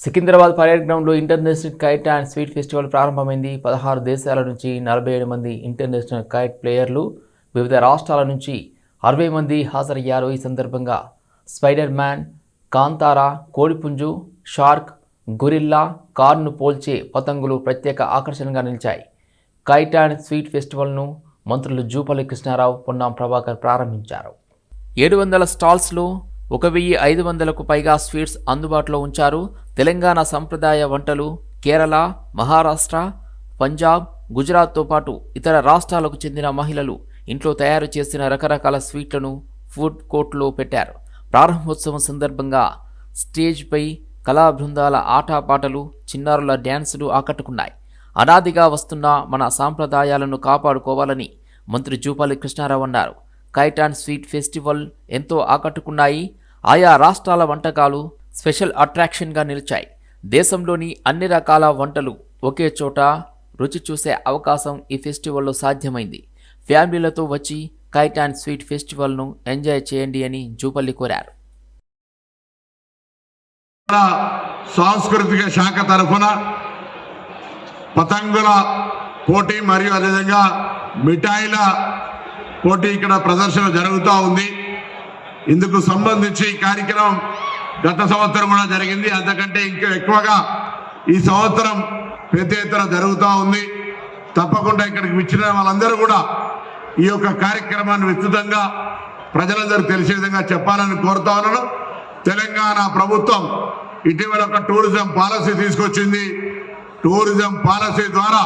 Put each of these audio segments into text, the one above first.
Secunderabad parade గ్రౌండ్లో international kite and sweet festival ప్రారంభమైంది. పదహారు దేశాల నుంచి నలభై ఏడు మంది ఇంటర్నేషనల్ కైట్ ప్లేయర్లు వివిధ రాష్ట్రాల నుంచి అరవై మంది హాజరయ్యారు. ఈ సందర్భంగా స్పైడర్ మ్యాన్ కాంతారా కోడిపుంజు షార్క్ గొరిల్లా కార్ను పోల్చే పతంగులు ప్రత్యేక ఆకర్షణగా నిలిచాయి. కైట్ అండ్ స్వీట్ ఫెస్టివల్ను మంత్రులు జూపల్లి కృష్ణారావు పొన్నాం ప్రభాకర్ ప్రారంభించారు. ఏడు వందల స్టాల్స్లో ఒక వెయ్యి ఐదు వందలకు పైగా స్వీట్స్ అందుబాటులో ఉంచారు. తెలంగాణ సంప్రదాయ వంటలు కేరళ మహారాష్ట్ర పంజాబ్ గుజరాత్తో పాటు ఇతర రాష్ట్రాలకు చెందిన మహిళలు ఇంట్లో తయారు చేసిన రకరకాల స్వీట్లను ఫుడ్ కోర్టులో పెట్టారు. ప్రారంభోత్సవం సందర్భంగా స్టేజ్పై కళా బృందాల ఆటపాటలు చిన్నారుల డ్యాన్సులు ఆకట్టుకున్నాయి. అనాదిగా వస్తున్న మన సాంప్రదాయాలను కాపాడుకోవాలని మంత్రి జూపాలి కృష్ణారావు అన్నారు. కైట్ అండ్ స్వీట్ ఫెస్టివల్ ఎంతో ఆకట్టుకున్నాయి. ఆయా రాష్ట్రాల వంటకాలు స్పెషల్ అట్రాక్షన్గా నిలిచాయి. దేశంలోని అన్ని రకాల వంటలు ఒకే చోట రుచి చూసే అవకాశం ఈ ఫెస్టివల్లో సాధ్యమైంది. ఫ్యామిలీలతో వచ్చి కైట్ అండ్ స్వీట్ ఫెస్టివల్ను ఎంజాయ్ చేయండి అని జూపల్లి కోరారు. సాంస్కృతిక శాఖ తరఫున పతంగుల పోటీ మరియు అదేవిధంగా మిఠాయిల పోటీ ఇక్కడ ప్రదర్శన జరుగుతూ ఉంది. ఇందుకు సంబంధించి ఈ కార్యక్రమం గత సంవత్సరం కూడా జరిగింది. అంతకంటే ఇంకా ఎక్కువగా ఈ సంవత్సరం పెద్ద ఎత్తున జరుగుతూ ఉంది. తప్పకుండా ఇక్కడికి విచ్చిన వాళ్ళందరూ కూడా ఈ యొక్క కార్యక్రమాన్ని విస్తృతంగా ప్రజలందరూ తెలిసే విధంగా చెప్పాలని కోరుతా ఉన్నాను. తెలంగాణ ప్రభుత్వం ఇటీవల ఒక టూరిజం పాలసీ తీసుకొచ్చింది. టూరిజం పాలసీ ద్వారా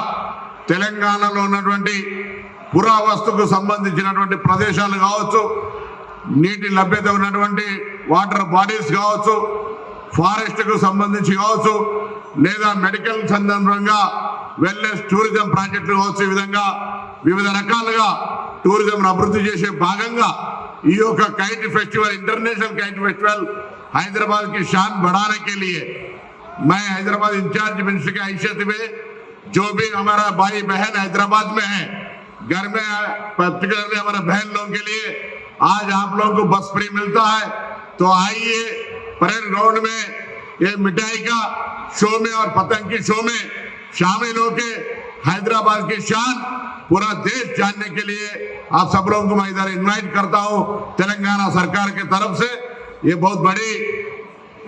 తెలంగాణలో ఉన్నటువంటి పురావస్తుకు సంబంధించినటువంటి ప్రదేశాలు కావచ్చు నీటి లభ్యత ఉన్నటువంటి వాటర్ బాడీస్ కావచ్చు ఫారెస్ట్కు సంబంధించి కావచ్చు లేదా మెడికల్ సందర్భంగా వెల్నెస్ టూరిజం ప్రాజెక్టులు కావచ్చు ఈ విధంగా వివిధ రకాలుగా టూరిజం అభివృద్ధి చేసే భాగంగా ఈ యొక్క kite festival international kite festival Hyderabad की शान बढ़ाने के लिए मैं हैदराबाद इंचार्ज मिनिस्टर की हैसियत में जो भी हमारा भाई बहन हैदराबाद में है घर में पर्टिकुलरली हमारे बहन लोगों के लिए आज आप लोगों को बस फ्री मिलता है। तो आइए, परेड ग्राउंड में, ये मिठाई का शो में और पतंग की शो में शामिल होके हैदराबाद की शान पूरा देश जानने के लिए आप सब लोगों को मैं इधर इनवाइट करता हूँ तेलंगाना सरकार के तरफ़ से। ये बहुत बड़ी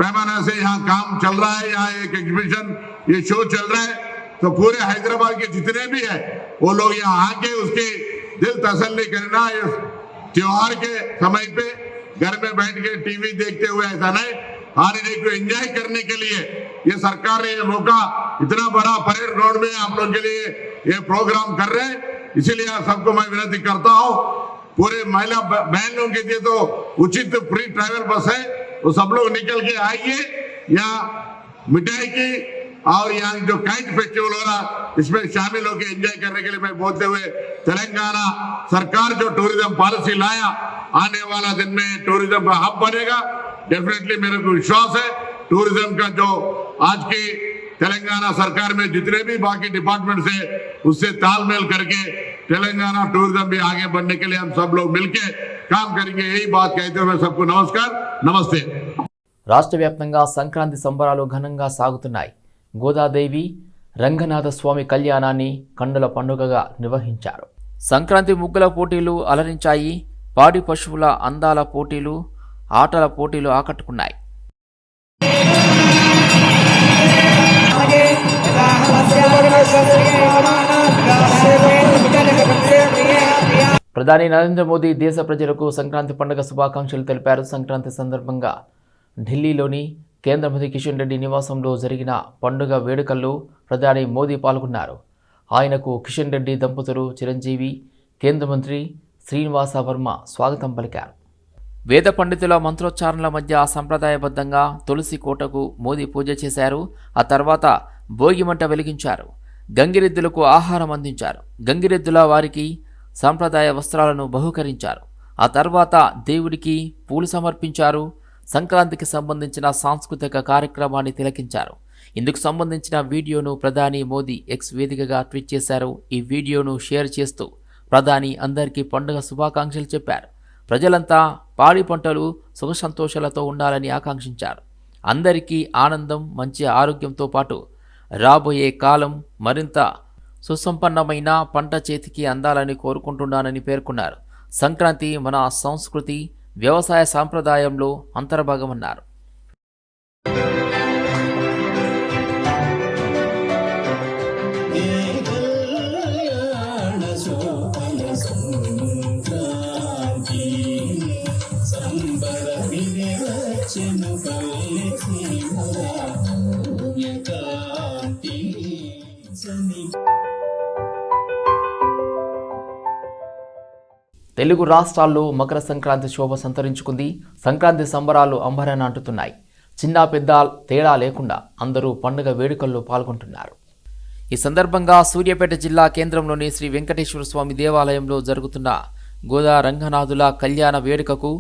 पैमाने से यहाँ काम चल रहा है, यहाँ एक एग्जीबिशन ये शो चल रहा है। तो पूरे हैदराबाद के जितने भी है, वो लोग यहाँ आके उसकी दिल तसल्ली करना त्योहार के समय पे घर में बैठ के टीवी देखते हुए ऐसा नहीं हॉलीडे को एंजॉय करने के लिए ये सरकार ने ये मौका इतना बड़ा परेड ग्राउंड में आप लोगों के लिए ये प्रोग्राम कर रहे हैं। इसीलिए आप सबको मैं विनती करता हूँ, पूरे महिला बहनों के लिए तो उचित फ्री ट्रैवल बस है। तो सब लोग निकल के आइए या मिठाई की और यहाँ जो काइट फेस्टिवल हो रहा इसमें शामिल होकर एंजॉय करने के लिए मैं बोलते हुए तेलंगाना सरकार जो टूरिज्म पॉलिसी लाया आने वाला दिन में टूरिज्म का हब बनेगा डेफिनेटली मेरे को विश्वास है टूरिज्म का जो आज की तेलंगाना सरकार में जितने भी बाकी डिपार्टमेंट्स है उससे तालमेल करके तेलंगाना टूरिज्म भी आगे बढ़ने के लिए हम सब लोग मिलके काम करेंगे यही बात कहते हुए सबको नमस्कार नमस्ते రాష్ట్ర వ్యాప్తంగా సంక్రాంతి సంబరాలు ఘనంగా సాగుతున్నాయి గోదాదేవి రంగనాథస్వామి కళ్యాణాన్ని కండుల పండుగగా నిర్వహించారు. సంక్రాంతి ముగ్గుల పోటీలు అలరించాయి. పాడి పశువుల అందాల పోటీలు ఆటల పోటీలు ఆకట్టుకున్నాయి. ప్రధాని నరేంద్ర మోదీ దేశ ప్రజలకు సంక్రాంతి పండుగ శుభాకాంక్షలు తెలిపారు. సంక్రాంతి సందర్భంగా ఢిల్లీలోని కేంద్ర మంత్రి కిషన్ రెడ్డి నివాసంలో జరిగిన పండుగ వేడుకల్లో ప్రధాని మోదీ పాల్గొన్నారు. ఆయనకు కిషన్ రెడ్డి దంపతులు చిరంజీవి కేంద్ర మంత్రి శ్రీనివాస వర్మ స్వాగతం పలికారు. వేద పండితుల మంత్రోచ్చారణల మధ్య సంప్రదాయబద్ధంగా తులసి కోటకు మోదీ పూజ చేశారు. ఆ తర్వాత భోగిమంట వెలిగించారు. గంగిరెద్దులకు ఆహారం అందించారు. గంగిరెద్దుల వారికి సాంప్రదాయ వస్త్రాలను బహుకరించారు. ఆ తర్వాత దేవుడికి పూలు సమర్పించారు. సంక్రాంతికి సంబంధించిన సాంస్కృతిక కార్యక్రమాన్ని తిలకించారు. ఇందుకు సంబంధించిన వీడియోను ప్రధాని మోదీ ఎక్స్ వేదికగా ట్వీట్ చేశారు. ఈ వీడియోను షేర్ చేస్తూ ప్రధాని అందరికీ పండుగ శుభాకాంక్షలు చెప్పారు. ప్రజలంతా పాడి పంటలు సుఖ సంతోషాలతో ఉండాలని ఆకాంక్షించారు. అందరికీ ఆనందం మంచి ఆరోగ్యంతో పాటు రాబోయే కాలం మరింత సుసంపన్నమైన పంట చేతికి అందాలని కోరుకుంటున్నానని పేర్కొన్నారు. సంక్రాంతి మన సంస్కృతి వ్యవసాయ సాంప్రదాయంలో అంతర్భాగమన్నారు. తెలుగు రాష్ట్రాల్లో మకర సంక్రాంతి శోభ సంతరించుకుంది. సంక్రాంతి సంబరాలు అంబరాన్ని అంటుతున్నాయి. చిన్న పెద్ద తేడా లేకుండా అందరూ పండుగ వేడుకల్లో పాల్గొంటున్నారు. ఈ సందర్భంగా సూర్యాపేట జిల్లా కేంద్రంలోని శ్రీ వెంకటేశ్వర స్వామి దేవాలయంలో జరుగుతున్న గోదా రంగనాథుల కళ్యాణ వేడుకకు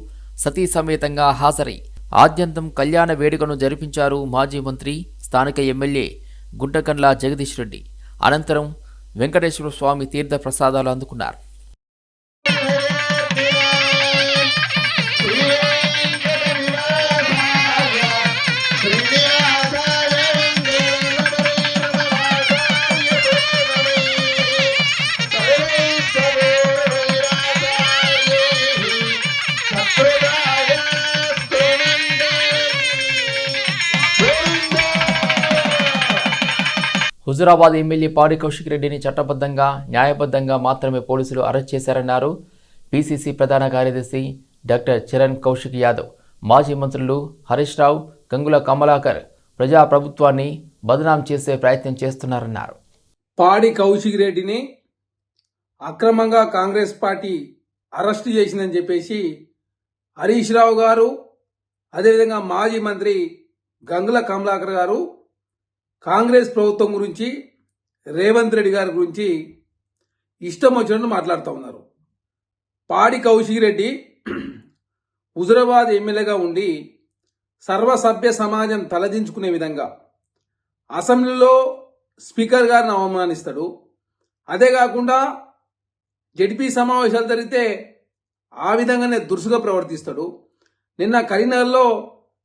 సతీ సమేతంగా హాజరై ఆద్యంతం కళ్యాణ వేడుకను జరిపించారు మాజీ మంత్రి స్థానిక ఎమ్మెల్యే గుంటకండ్ల జగదీష్ రెడ్డి. అనంతరం వెంకటేశ్వర స్వామి తీర్థ ప్రసాదాలు అందుకున్నారు. హుజురాబాద్ ఎమ్మెల్యే పాడి కౌశిక్ రెడ్డిని చట్టబద్ధంగా న్యాయబద్ధంగా మాత్రమే పోలీసులు అరెస్ట్ చేశారన్నారు. పీసీసీ ప్రధాన కార్యదర్శి డాక్టర్ చరణ్ కౌశిక్ యాదవ్ మాజీ మంత్రులు హరీష్ రావు గంగుల కమలాకర్ ప్రజాప్రభుత్వాన్ని బదనాం చేసే ప్రయత్నం చేస్తున్నారన్నారు. పాడి కౌశిక్ రెడ్డిని అక్రమంగా కాంగ్రెస్ పార్టీ అరెస్టు చేసిందని చెప్పేసి హరీష్ రావు గారు అదేవిధంగా మాజీ మంత్రి గంగుల కమలాకర్ గారు కాంగ్రెస్ ప్రభుత్వం గురించి రేవంత్ రెడ్డి గారి గురించి ఇష్టం వచ్చినట్టు మాట్లాడుతూ ఉన్నారు. పాడి కౌశిక్ రెడ్డి హుజురాబాద్ ఎమ్మెల్యేగా ఉండి సర్వసభ్య సమాజం తలదించుకునే విధంగా అసెంబ్లీలో స్పీకర్ గారిని అవమానిస్తాడు. అదే కాకుండా జడ్పీ సమావేశాలు జరిగితే ఆ విధంగానే దురుసుగా ప్రవర్తిస్తాడు. నిన్న కరీంనగర్లో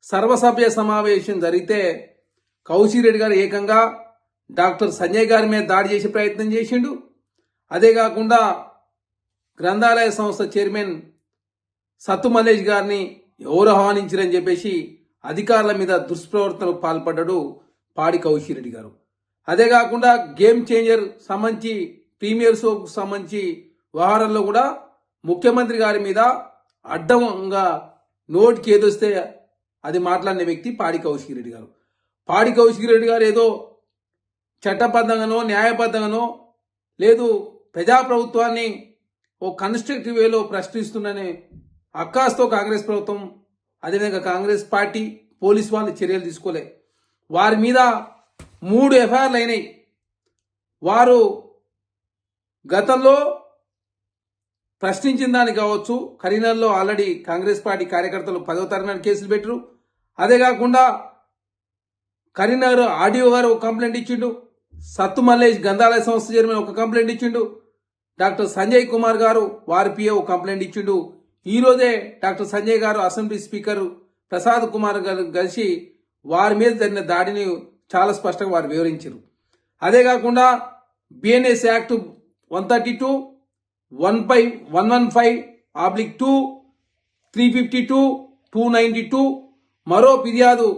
సర్వసభ్య సమావేశం జరిగితే కౌశిరెడ్డి గారు ఏకంగా డాక్టర్ సంజయ్ గారి మీద దాడి చేసే ప్రయత్నం చేసిండు. అదే కాకుండా గ్రంథాలయ సంస్థ చైర్మన్ సత్తు మల్లేష్ గారిని ఎవరు ఆహ్వానించారని చెప్పేసి అధికారుల మీద దుష్ప్రవర్తనకు పాల్పడ్డాడు పాడి కౌశిరెడ్డి గారు. అదే కాకుండా గేమ్ చేంజర్ సంబంధించి ప్రీమియర్ షోకు సంబంధించి వ్యవహారంలో కూడా ముఖ్యమంత్రి గారి మీద అడ్డంగా నోటికి ఏదొస్తే అది మాట్లాడిన వ్యక్తి పాడి కౌశిక్ రెడ్డి గారు. పాడి కౌశిక్ రెడ్డి గారు ఏదో చట్టబద్ధంగానో న్యాయబద్ధంగానో లేదు ప్రజాప్రభుత్వాన్ని ఓ కన్స్ట్రక్టివ్ వేలో ప్రశ్నిస్తుందనే అక్కాస్తో కాంగ్రెస్ ప్రభుత్వం అదేవిధంగా కాంగ్రెస్ పార్టీ పోలీస్ వాళ్ళు చర్యలు తీసుకోలే. వారి మీద మూడు ఎఫ్ఐఆర్లు అయినాయి. వారు గతంలో ప్రశ్నించిన దానికి కావచ్చు కరీంనగర్లో ఆల్రెడీ కాంగ్రెస్ పార్టీ కార్యకర్తలు పదో తరగతి కేసులు పెట్టరు. అదే కాకుండా కరీంనగర్ ఆడియో గారు ఒక కంప్లైంట్ ఇచ్చిండు. సత్తు మల్లేష్ గంధాలయ సంస్థ చైర్మన్ ఒక కంప్లైంట్ ఇచ్చిండు. డాక్టర్ సంజయ్ కుమార్ గారు వారి పిఏ ఒక కంప్లైంట్ ఇచ్చిండు. ఈరోజే డాక్టర్ సంజయ్ గారు అసెంబ్లీ స్పీకర్ ప్రసాద్ కుమార్ గారు కలిసి వారి మీద జరిగిన దాడిని చాలా స్పష్టంగా వారు వివరించారు. అదే కాకుండా BNS act one thirty two one five one one five oblique two three fifty two two ninety two మరో ఫిర్యాదు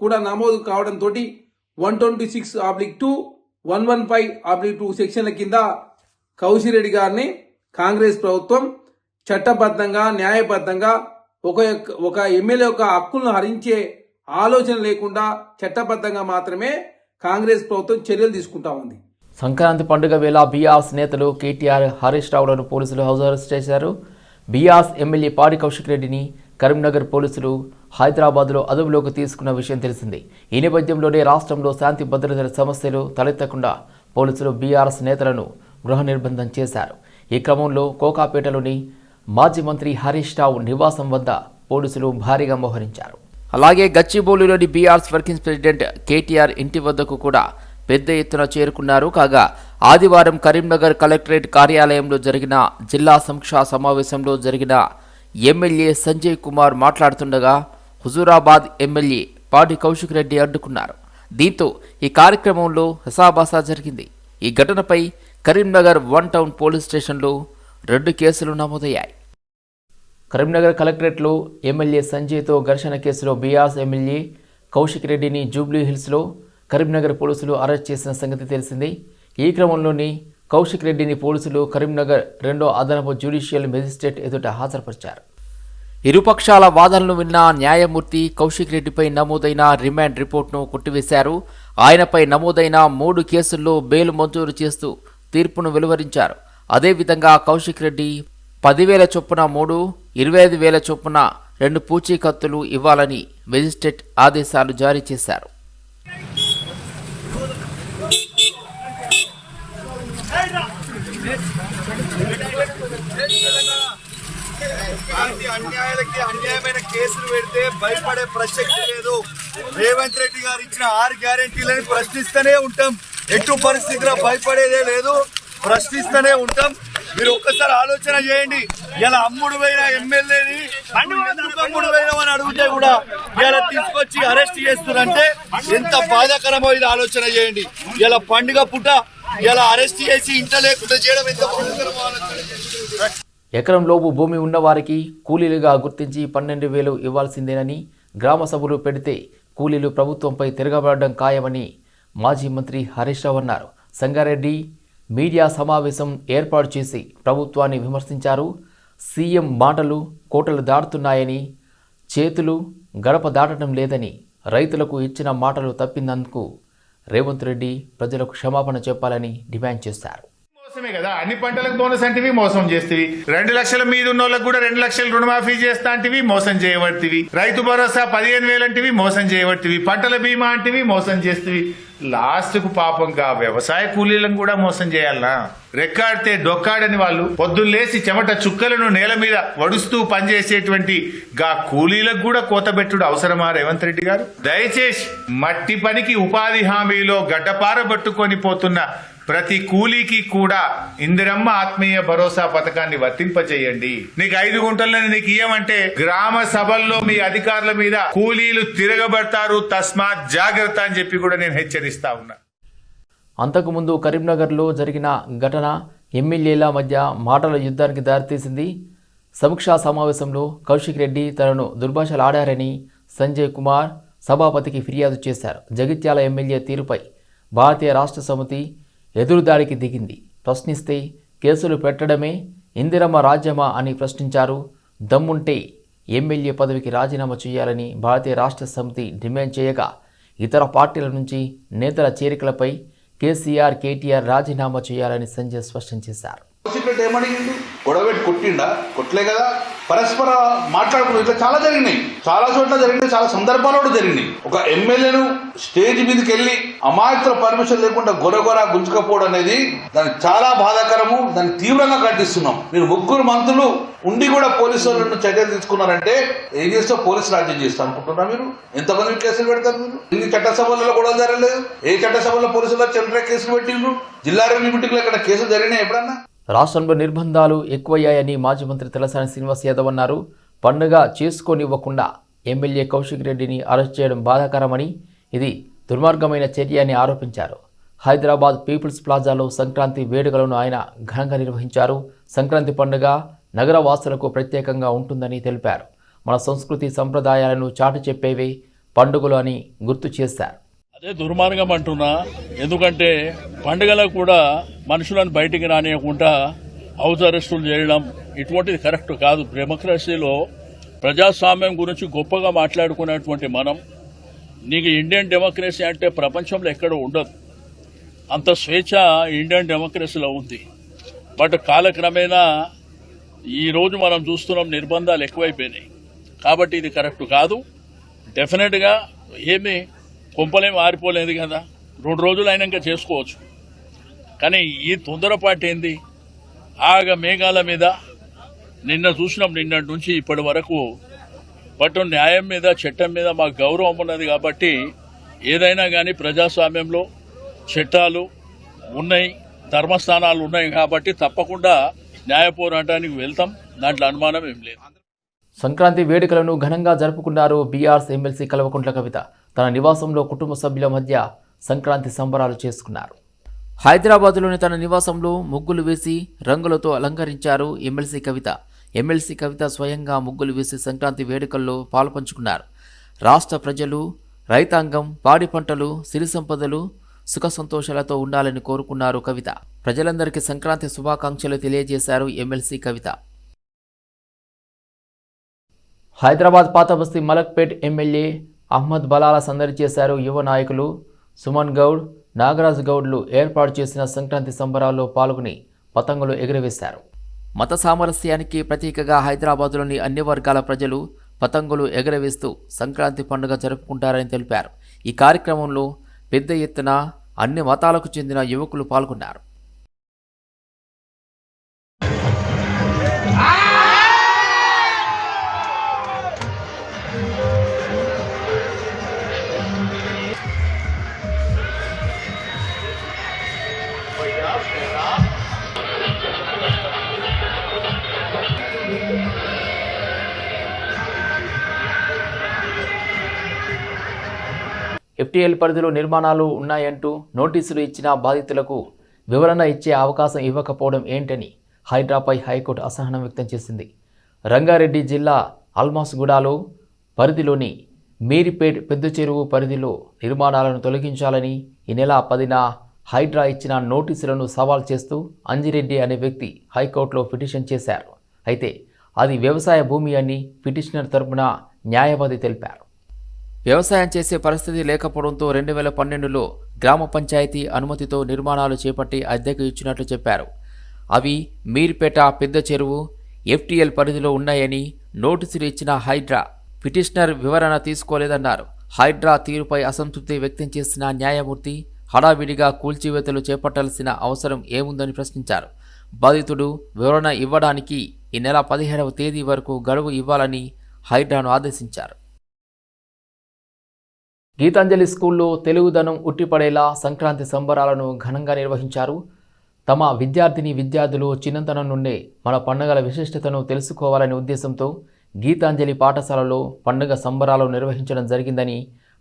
కూడా నమోదు కావడంతో one twenty six oblique two one one five oblique two సెక్షన్ల కింద కౌశిరెడ్డి గారిని కాంగ్రెస్ ప్రభుత్వం చట్టబద్ధంగా న్యాయబద్ధంగా ఒక యొక్క- ఒక ఎమ్మెల్యే యొక్క హక్కులను హరించే ఆలోచన లేకుండా చట్టబద్ధంగా మాత్రమే కాంగ్రెస్ ప్రభుత్వం చర్యలు తీసుకుంటా ఉంది. సంక్రాంతి పండుగ వేళ బీఆర్స్ నేతలు కేటీఆర్ హరీష్ రావులను పోలీసులు హౌస్ అరెస్ట్ చేశారు. బీఆర్ఎస్ ఎమ్మెల్యే పాడి కౌశిక్ రెడ్డిని కరీంనగర్ పోలీసులు హైదరాబాద్లో అదుపులోకి తీసుకున్న విషయం తెలిసింది. ఈ నేపథ్యంలోనే రాష్ట్రంలో శాంతి భద్రతల సమస్యలు తలెత్తకుండా పోలీసులు బీఆర్ఎస్ నేతలను గృహ నిర్బంధం చేశారు. ఈ క్రమంలో కోకాపేటలోని మాజీ మంత్రి హరీష్ రావు నివాసం వద్ద పోలీసులు భారీగా మోహరించారు. అలాగే గచ్చిబౌలిలోని బీఆర్ఎస్ వర్కింగ్ ప్రెసిడెంట్ కేటీఆర్ ఇంటి వద్దకు కూడా పెద్ద ఎత్తున చేరుకున్నారు. కాగా ఆదివారం కరీంనగర్ కలెక్టరేట్ కార్యాలయంలో జరిగిన జిల్లా సంక్షా సమావేశంలో జరిగిన ఎమ్మెల్యే సంజయ్ కుమార్ మాట్లాడుతుండగా హుజూరాబాద్ ఎమ్మెల్యే పాటి కౌశిక్ రెడ్డి అడ్డుకున్నారు. దీంతో ఈ కార్యక్రమంలో హసాబాసా జరిగింది. ఈ ఘటనపై కరీంనగర్ వన్ టౌన్ పోలీస్ స్టేషన్లో రెండు కేసులు నమోదయ్యాయి. కరీంనగర్ కలెక్టరేట్లో ఎమ్మెల్యే సంజయ్తో ఘర్షణ కేసులో బీఆర్స్ ఎమ్మెల్యే కౌశిక్ రెడ్డిని జూబ్లీ హిల్స్లో కరీంనగర్ పోలీసులు అరెస్ట్ చేసిన సంగతి తెలిసింది. ఈ క్రమంలోని కౌశిక్ రెడ్డిని పోలీసులు కరీంనగర్ రెండో అదనపు జ్యుడిషియల్ మెజిస్ట్రేట్ ఎదుట హాజరుపరిచారు. ఇరుపక్షాల వాదనలు విన్న న్యాయమూర్తి కౌశిక్ రెడ్డిపై నమోదైన రిమాండ్ రిపోర్ట్ను కొట్టివేశారు. ఆయనపై నమోదైన మూడు కేసుల్లో బెయిల్ మంజూరు చేస్తూ తీర్పును వెలువరించారు. అదేవిధంగా కౌశిక్ రెడ్డి పదివేల చొప్పున మూడు ఇరవై ఐదు వేల చొప్పున రెండు పూచీకత్తులు ఇవ్వాలని మెజిస్ట్రేట్ ఆదేశాలు జారీ చేశారు. అన్యాయాలకి అన్యాయమైన కేసులు పెడితే భయపడే ప్రసక్తి లేదు. రేవంత్ రెడ్డి గారు ఇచ్చిన ఆరు గ్యారెంటీలని ప్రశ్నిస్తూనే ఉంటాం. ఎటు పరిస్థితిలో భయపడేదే లేదు. ప్రశ్నిస్తూనే ఉంటాం. మీరు ఒక్కసారి ఆలోచన చేయండి. ఇలా అమ్ముడు పోయిన ఎమ్మెల్యేని అమ్ముడు పోయినామని అడిగితే కూడా ఇలా తీసుకొచ్చి అరెస్ట్ చేస్తున్నారంటే ఎంత బాధాకరమో ఇది ఆలోచన చేయండి. ఇలా పండుగ పుట్ట ఇలా అరెస్ట్ చేసి ఇంట లేకుండా చేయడం ఎంత బాధాకరమో ఆలోచన చేయండి. ఎకరం లోపు భూమి ఉన్నవారికి కూలీలుగా గుర్తించి పన్నెండు వేలు ఇవ్వాల్సిందేనని గ్రామ సభలు పెడితే కూలీలు ప్రభుత్వంపై తిరగబడడం ఖాయమని మాజీ మంత్రి హరీష్ రావు అన్నారు. సంగారెడ్డి మీడియా సమావేశం ఏర్పాటు చేసి ప్రభుత్వాన్ని విమర్శించారు. సీఎం మాటలు కోటలు దాటుతున్నాయని చేతులు గడప దాటడం లేదని రైతులకు ఇచ్చిన మాటలు తప్పినందుకు రేవంత్ రెడ్డి ప్రజలకు క్షమాపణ చెప్పాలని డిమాండ్ చేశారు. మోసమే కదా? అన్ని పంటలకు బోనస్ అంటివి మోసం చేస్తేవి. రెండు లక్షల మీద ఉన్న వాళ్ళకి కూడా రెండు లక్షలు రుణమాఫీ చేస్తా అంటివి మోసం చేయబడితివి. రైతు భరోసా పదిహేను వేలు అంటివి మోసం చేయబడితివి. పంటల బీమా అంటివి మోసం చేస్తేవి. లాస్ట్కు పాపంగా పాపం కా వ్యవసాయ కూలీలను కూడా మోసం చేయాలనా? రెక్కాడితే డొక్కాడని వాళ్ళు పొద్దున్నేసి చెమట చుక్కలను నేల మీద వడుస్తూ పనిచేసేటువంటి గా కూలీలకు కూడా కోతబెట్టుడు అవసరమా రేవంత్ రెడ్డి గారు? దయచేసి మట్టి పనికి ఉపాధి హామీలో గడ్డపార పట్టుకొని పోతున్న ప్రతి కూలీకి కూడా ఇందిరమ్మ ఆత్మీయ భరోసా పథకాన్ని వర్తింపజేయండి. నీకు ఐదు గుంటలని నీకు ఇయ్యమంటే గ్రామ సభల్లో మీ అధికారుల మీద కూలీలు తిరగబడతారు తస్మాత్ జాగ్రత్త అని చెప్పి కూడా నేను హెచ్చరిస్తా ఉన్నా. అంతకుముందు కరీంనగర్లో జరిగిన ఘటన ఎమ్మెల్యేల మధ్య మాటల యుద్ధానికి దారితీసింది. సమీక్షా సమావేశంలో కౌశిక్ రెడ్డి తనను దుర్భాషలాడారని సంజయ్ కుమార్ సభాపతికి ఫిర్యాదు చేశారు. జగిత్యాల ఎమ్మెల్యే తీరుపై భారతీయ రాష్ట్ర సమితి ఎదురుదాడికి దిగింది. ప్రశ్నిస్తే కేసులు పెట్టడమే ఇందిరమ్మ రాజ్యమా అని ప్రశ్నించారు. దమ్ముంటే ఎమ్మెల్యే పదవికి రాజీనామా చేయాలని భారతీయ రాష్ట్ర సమితి డిమాండ్ చేయగా ఇతర పార్టీల నుంచి నేతల చేరికలపై కేసీఆర్ కేటీఆర్ రాజీనామా చేయాలని సంజయ్ స్పష్టం చేశారు. సీక్రెట్ ఏమడిగిండు గొడవ పెట్టి కొట్టిండా? కొట్టలే కదా. పరస్పర మాట్లాడుకున్నారు ఇట్లా చాలా జరిగినాయి. చాలా చోట్ల జరిగినాయి చాలా సందర్భాలు కూడా జరిగినాయి. ఒక ఎమ్మెల్యేను స్టేజ్ మీదకి వెళ్ళి అమాయకుల పర్మిషన్ లేకుండా గొరగొర గుంజుకపోవడం అనేది దానికి చాలా బాధాకరము దాన్ని తీవ్రంగా ఖండిస్తున్నాం. మీరు ముగ్గురు మంత్రులు ఉండి కూడా పోలీసు వాళ్ళను చర్యలు తీసుకున్నారంటే ఏం చేస్తా? పోలీసు రాజ్యం చేస్తా అనుకుంటున్నా మీరు? ఎంతమంది కేసులు పెడతారు మీరు? ఇన్ని చట్టసభలలో గొడవ జరగలేదు? ఏ చట్టసభలో పోలీసులు చిల్లర కేసులు పెట్టిండ్రు? జిల్లా రెవెన్యూ మీటింగ్లో ఇక్కడ కేసులు జరిగినాయి ఎప్పుడన్నా? రాష్ట్రంలో నిర్బంధాలు ఎక్కువయ్యాయని మాజీ మంత్రి తలసాని శ్రీనివాస్ యాదవ్ అన్నారు. పండుగ చేసుకోనివ్వకుండా ఎమ్మెల్యే కౌశిక్ రెడ్డిని అరెస్ట్ చేయడం బాధాకరమని ఇది దుర్మార్గమైన చర్య అని ఆరోపించారు. హైదరాబాద్ పీపుల్స్ ప్లాజాలో సంక్రాంతి వేడుకలను ఆయన ఘనంగా నిర్వహించారు. సంక్రాంతి పండుగ నగర వాసులకు ప్రత్యేకంగా ఉంటుందని తెలిపారు. మన సంస్కృతి సంప్రదాయాలను చాటి చెప్పేవే పండుగలు అని గుర్తు చేశారు. అదే దుర్మార్గం అంటున్నా. ఎందుకంటే పండుగలకు కూడా మనుషులను బయటికి రానియకుండా హౌస్ అరెస్టులు చేయడం ఇటువంటిది కరెక్ట్ కాదు. డెమోక్రసీలో ప్రజాస్వామ్యం గురించి గొప్పగా మాట్లాడుకునేటువంటి మనం నీకు ఇండియన్ డెమోక్రసీ అంటే ప్రపంచంలో ఎక్కడ ఉండదు. అంత స్వేచ్ఛ ఇండియన్ డెమోక్రసీలో ఉంది. బట్ కాలక్రమేణా ఈరోజు మనం చూస్తున్నాం నిర్బంధాలు ఎక్కువైపోయినాయి. కాబట్టి ఇది కరెక్ట్ కాదు. డెఫినెట్గా ఏమి కొంపలేం ఆరిపోలేదు కదా. రెండు రోజులు అయినాక చేసుకోవచ్చు. కానీ ఈ తొందరపాటు ఏంది? ఆగ మేఘాల మీద నిన్న చూసినాం నిన్నటి నుంచి ఇప్పటి వరకు పట్టు న్యాయం మీద చట్టం మీద మాకు గౌరవం ఉన్నది కాబట్టి ఏదైనా కానీ ప్రజాస్వామ్యంలో చట్టాలు ఉన్నాయి ధర్మస్థానాలు ఉన్నాయి కాబట్టి తప్పకుండా న్యాయ పోరాటానికి వెళ్తాం. దాంట్లో అనుమానం ఏం లేదు. సంక్రాంతి వేడుకలను ఘనంగా జరుపుకున్నారు బీఆర్స్ ఎమ్మెల్సీ కల్వకుంట్ల కవిత. తన నివాసంలో కుటుంబ సభ్యుల మధ్య సంక్రాంతి సంబరాలు చేసుకున్నారు. హైదరాబాద్లోని తన నివాసంలో ముగ్గులు వేసి రంగులతో అలంకరించారు ఎమ్మెల్సీ కవిత. ఎమ్మెల్సీ కవిత స్వయంగా ముగ్గులు వేసి సంక్రాంతి వేడుకల్లో పాల్పంచుకున్నారు. రాష్ట్ర ప్రజలు రైతాంగం పాడి పంటలు సిరి సంపదలు సుఖ సంతోషాలతో ఉండాలని కోరుకున్నారు కవిత. ప్రజలందరికీ సంక్రాంతి శుభాకాంక్షలు తెలియజేశారు ఎమ్మెల్సీ కవిత. హైదరాబాద్ పాత బస్తీ మలక్పేట్ ఎమ్మెల్యే అహ్మద్ బలాల సందడి చేశారు యువ నాయకులు సుమన్ గౌడ్ నాగరాజ్ గౌడ్లు ఏర్పాటు చేసిన సంక్రాంతి సంబరాల్లో పాల్గొని పతంగులు ఎగురవేశారు. మత సామరస్యానికి ప్రతీకగా హైదరాబాద్లోని అన్ని వర్గాల ప్రజలు పతంగులు ఎగరవేస్తూ సంక్రాంతి పండుగ జరుపుకుంటారని తెలిపారు. ఈ కార్యక్రమంలో పెద్ద ఎత్తున అన్ని మతాలకు చెందిన యువకులు పాల్గొన్నారు. ఎఫ్టీఎల్ పరిధిలో నిర్మాణాలు ఉన్నాయంటూ నోటీసులు ఇచ్చిన బాధితులకు వివరణ ఇచ్చే అవకాశం ఇవ్వకపోవడం ఏంటని హైడ్రాపై హైకోర్టు అసహనం వ్యక్తం చేసింది. రంగారెడ్డి జిల్లా అల్మాస్గూడలో పరిధిలోని మీరిపేట్ పెద్ద చెరువు పరిధిలో నిర్మాణాలను తొలగించాలని ఈ నెల పదిన హైడ్రా ఇచ్చిన నోటీసులను సవాల్ చేస్తూ అంజిరెడ్డి అనే వ్యక్తి హైకోర్టులో పిటిషన్ చేశారు. అయితే అది వ్యవసాయ భూమి అని పిటిషనర్ తరపున న్యాయవాది తెలిపారు. వ్యవసాయం చేసే పరిస్థితి లేకపోవడంతో రెండు వేల పన్నెండులో గ్రామ పంచాయతీ అనుమతితో నిర్మాణాలు చేపట్టి అద్దెకు ఇచ్చినట్లు చెప్పారు. అవి మీర్పేట పెద్ద చెరువు ఎఫ్టీఎల్ పరిధిలో ఉన్నాయని నోటీసులు ఇచ్చిన హైడ్రా పిటిషనర్ వివరణ తీసుకోలేదన్నారు. హైడ్రా తీరుపై అసంతృప్తి వ్యక్తం చేసిన న్యాయమూర్తి హడావిడిగా కూల్చివేతలు చేపట్టాల్సిన అవసరం ఏముందని ప్రశ్నించారు. బాధితుడు వివరణ ఇవ్వడానికి ఈ నెల పదిహేడవ తేదీ వరకు గడువు ఇవ్వాలని హైడ్రాను ఆదేశించారు. గీతాంజలి స్కూల్లో తెలుగుదనం ఉట్టిపడేలా సంక్రాంతి సంబరాలను ఘనంగా నిర్వహించారు. తమ విద్యార్థిని విద్యార్థులు చిన్నతనం నుండే మన పండుగల విశిష్టతను తెలుసుకోవాలనే ఉద్దేశంతో గీతాంజలి పాఠశాలలో పండుగ సంబరాలు నిర్వహించడం జరిగిందని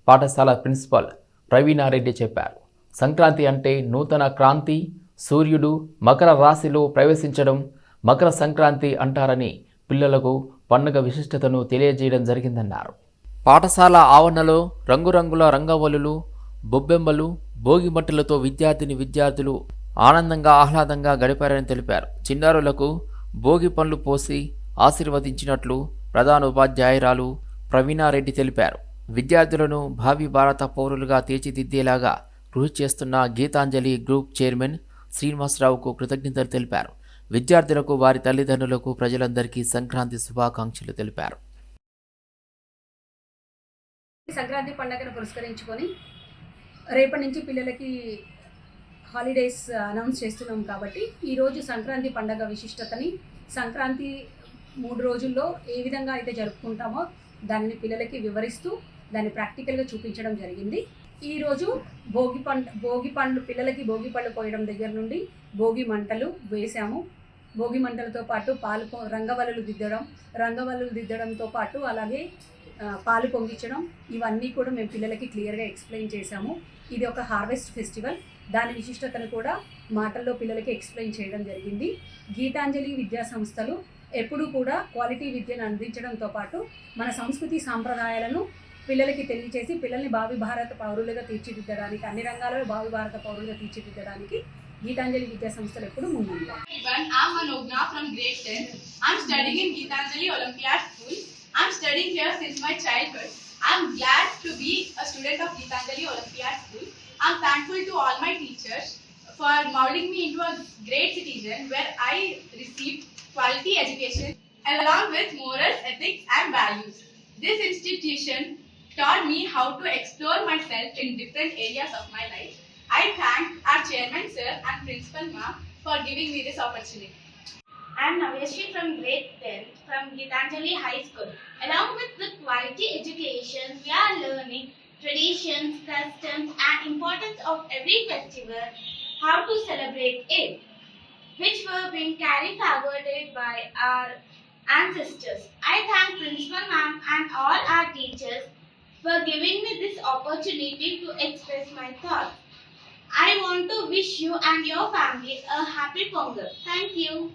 పాఠశాల ప్రిన్సిపల్ ప్రవీణారెడ్డి చెప్పారు. సంక్రాంతి అంటే నూతన క్రాంతి సూర్యుడు మకర రాశిలో ప్రవేశించడం మకర సంక్రాంతి అంటారని పిల్లలకు పండుగ విశిష్టతను తెలియజేయడం జరిగిందన్నారు. పాఠశాల ఆవరణలో రంగురంగుల రంగవల్లులు బొబ్బెమ్మలు భోగిమట్టలతో విద్యార్థిని విద్యార్థులు ఆనందంగా ఆహ్లాదంగా గడిపారని తెలిపారు. చిన్నారులకు భోగి పండ్లు పోసి ఆశీర్వదించినట్లు ప్రధాన ఉపాధ్యాయురాలు ప్రవీణారెడ్డి తెలిపారు. విద్యార్థులను భావి భారత పౌరులుగా తీర్చిదిద్దేలాగా కృషి చేస్తున్న గీతాంజలి గ్రూప్ చైర్మన్ శ్రీనివాసరావుకు కృతజ్ఞతలు తెలిపారు. విద్యార్థులకు వారి తల్లిదండ్రులకు ప్రజలందరికీ సంక్రాంతి శుభాకాంక్షలు తెలిపారు. సంక్రాంతి పండుగను పురస్కరించుకొని రేపటి నుంచి పిల్లలకి హాలిడేస్ అనౌన్స్ చేస్తున్నాం కాబట్టి ఈరోజు సంక్రాంతి పండగ విశిష్టతని సంక్రాంతి మూడు రోజుల్లో ఏ విధంగా అయితే జరుపుకుంటామో దానిని పిల్లలకి వివరిస్తూ దాన్ని ప్రాక్టికల్గా చూపించడం జరిగింది. ఈరోజు భోగి పండు భోగి పండ్లు పిల్లలకి భోగి పళ్ళు పోయడం దగ్గర నుండి భోగి మంటలు వేసాము భోగి మంటలతో పాటు పాలు రంగవల్లులు దిద్దడం రంగవల్లులు దిద్దడంతో పాటు అలాగే పాలు పొంగించడం ఇవన్నీ కూడా మేము పిల్లలకి క్లియర్గా ఎక్స్ప్లెయిన్ చేశాము ఇది ఒక హార్వెస్ట్ ఫెస్టివల్ దాని విశిష్టతను కూడా మాటల్లో పిల్లలకి ఎక్స్ప్లెయిన్ చేయడం జరిగింది గీతాంజలి విద్యా సంస్థలు ఎప్పుడూ కూడా క్వాలిటీ విద్యను అందించడంతో పాటు మన సంస్కృతి సాంప్రదాయాలను పిల్లలకి తెలియచేసి పిల్లల్ని భావి భారత పౌరులుగా తీర్చిదిద్దడానికి అన్ని రంగాలలో భావి భారత పౌరులుగా తీర్చిదిద్దడానికి గీతాంజలి విద్యా సంస్థలు ఎప్పుడు ముందుంటాయి. I'm from grade 10. I'm studying in Gitanjali Olympiad School. I'm studying here since my childhood. I'm glad to be a student of Gitanjali Olympiad School. I'm thankful to all my teachers for molding me into a great citizen where I received quality education along with morals, ethics and values. This institution taught me how to explore myself in different areas of my life. I thank our chairman sir and principal ma'am for giving me this opportunity. I'm Naveshri from grade 10 from Gitanjali High School. Along with the quality education, we are learning traditions, customs, and importance of every festival, how to celebrate it, which were being carried forwarded by our ancestors. I thank Principal Ma'am and all our teachers for giving me this opportunity to express my thoughts. I want to wish you and your family a happy Pongal. Thank you.